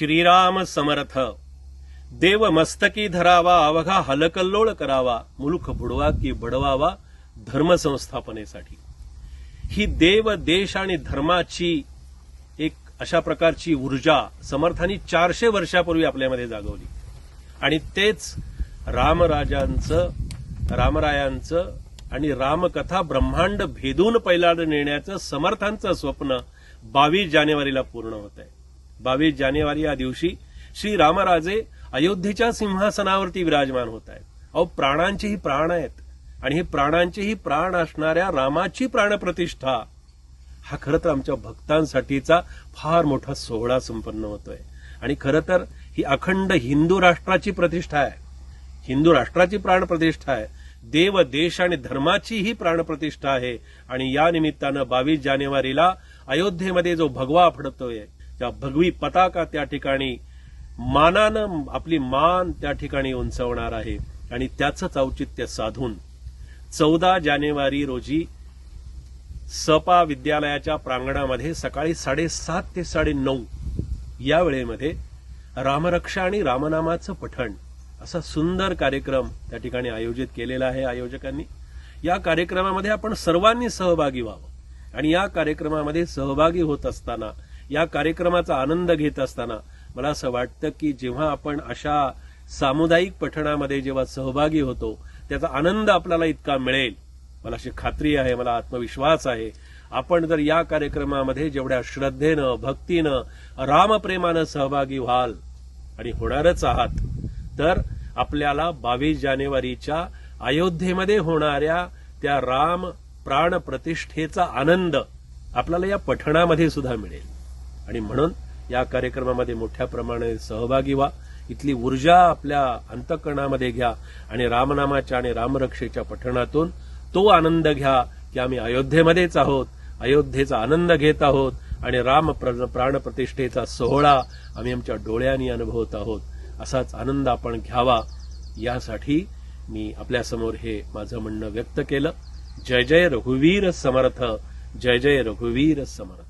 श्रीराम समर्थ. देव मस्तकी धरावा अवघा हलकल्लोळ करावा मुलुख बुडवा की बडवावा धर्म संस्थापनेसाठी ही देव देश आणि धर्माची एक अशा प्रकारची ऊर्जा समर्थांनी चारशे वर्षापूर्वी आपल्यामध्ये जागवली. आणि तेच रामराजांचं रामरायांचं आणि रामकथा ब्रह्मांड भेदून पैलाड नेण्याचं समर्थांचं स्वप्न बावीस जानेवारीला पूर्ण होत आहे बावीस जानेवारी या दिवशी श्री रामराजे अयोध्येच्या सिंहासनावरती विराजमान होत आहेत. अहो प्राणांचेही प्राण आहेत. आणि हे प्राणांचेही प्राण असणाऱ्या रामाची प्राणप्रतिष्ठा हा खरं तर आमच्या भक्तांसाठीचा फार मोठा सोहळा संपन्न होतोय. आणि खरं तर ही अखंड हिंदू राष्ट्राची प्रतिष्ठा आहे. हिंदू राष्ट्राची प्राणप्रतिष्ठा आहे. देव देश आणि धर्माची ही प्राणप्रतिष्ठा आहे. आणि या निमित्तानं बावीस जानेवारीला अयोध्येमध्ये जो भगवा फडतोय त्या भगवी पताका त्या ठिकाणी मानानं आपली मान त्या ठिकाणी उंचवणार आहे आणि त्याचंच औचित्य साधून चौदा जानेवारी रोजी सपा विद्यालयाच्या प्रांगणामध्ये सकाळी साडेसात ते साडेनऊ या वेळेमध्ये रामरक्षा आणि रामनामाचं पठण असा सुंदर कार्यक्रम त्या ठिकाणी आयोजित केलेला आहे आयोजकांनी. या कार्यक्रमामध्ये आपण सर्वांनी सहभागी व्हावं आणि या कार्यक्रमामध्ये सहभागी होत असताना या कार्यक्रमाचा आनंद घेत असताना मला असं वाटतं की जेव्हा आपण अशा सामुदायिक पठणामध्ये जेव्हा सहभागी होतो त्याचा आनंद आपल्याला इतका मिळेल. मला अशी खात्री आहे मला आत्मविश्वास आहे. आपण जर या कार्यक्रमामध्ये जेवढ्या श्रद्धेनं भक्तीनं रामप्रेमानं सहभागी व्हाल आणि होणारच आहात तर आपल्याला बावीस जानेवारीच्या अयोध्येमध्ये होणाऱ्या त्या राम प्राण प्रतिष्ठेचा आनंद आपल्याला या पठणामध्ये सुद्धा मिळेल. आणि म्हणून या कार्यक्रमामध्ये मोठ्या प्रमाणात सहभागी व्हा. इथली ऊर्जा आपल्या अंतकरणामध्ये घ्या आणि रामनामाच्या आणि रामरक्षेच्या पठणातून तो आनंद घ्या की आम्ही अयोध्येमध्येच आहोत अयोध्येचा आनंद घेत आहोत आणि राम प्र- प्राणप्रतिष्ठेचा सोहळा आम्ही आमच्या डोळ्यांनी अनुभवत आहोत. असाच आनंद आपण घ्यावा. यासाठी मी आपल्यासमोर हे माझं म्हणणं व्यक्त केलं. जय जय रघुवीर समर्थ जय जय रघुवीर समर्थ.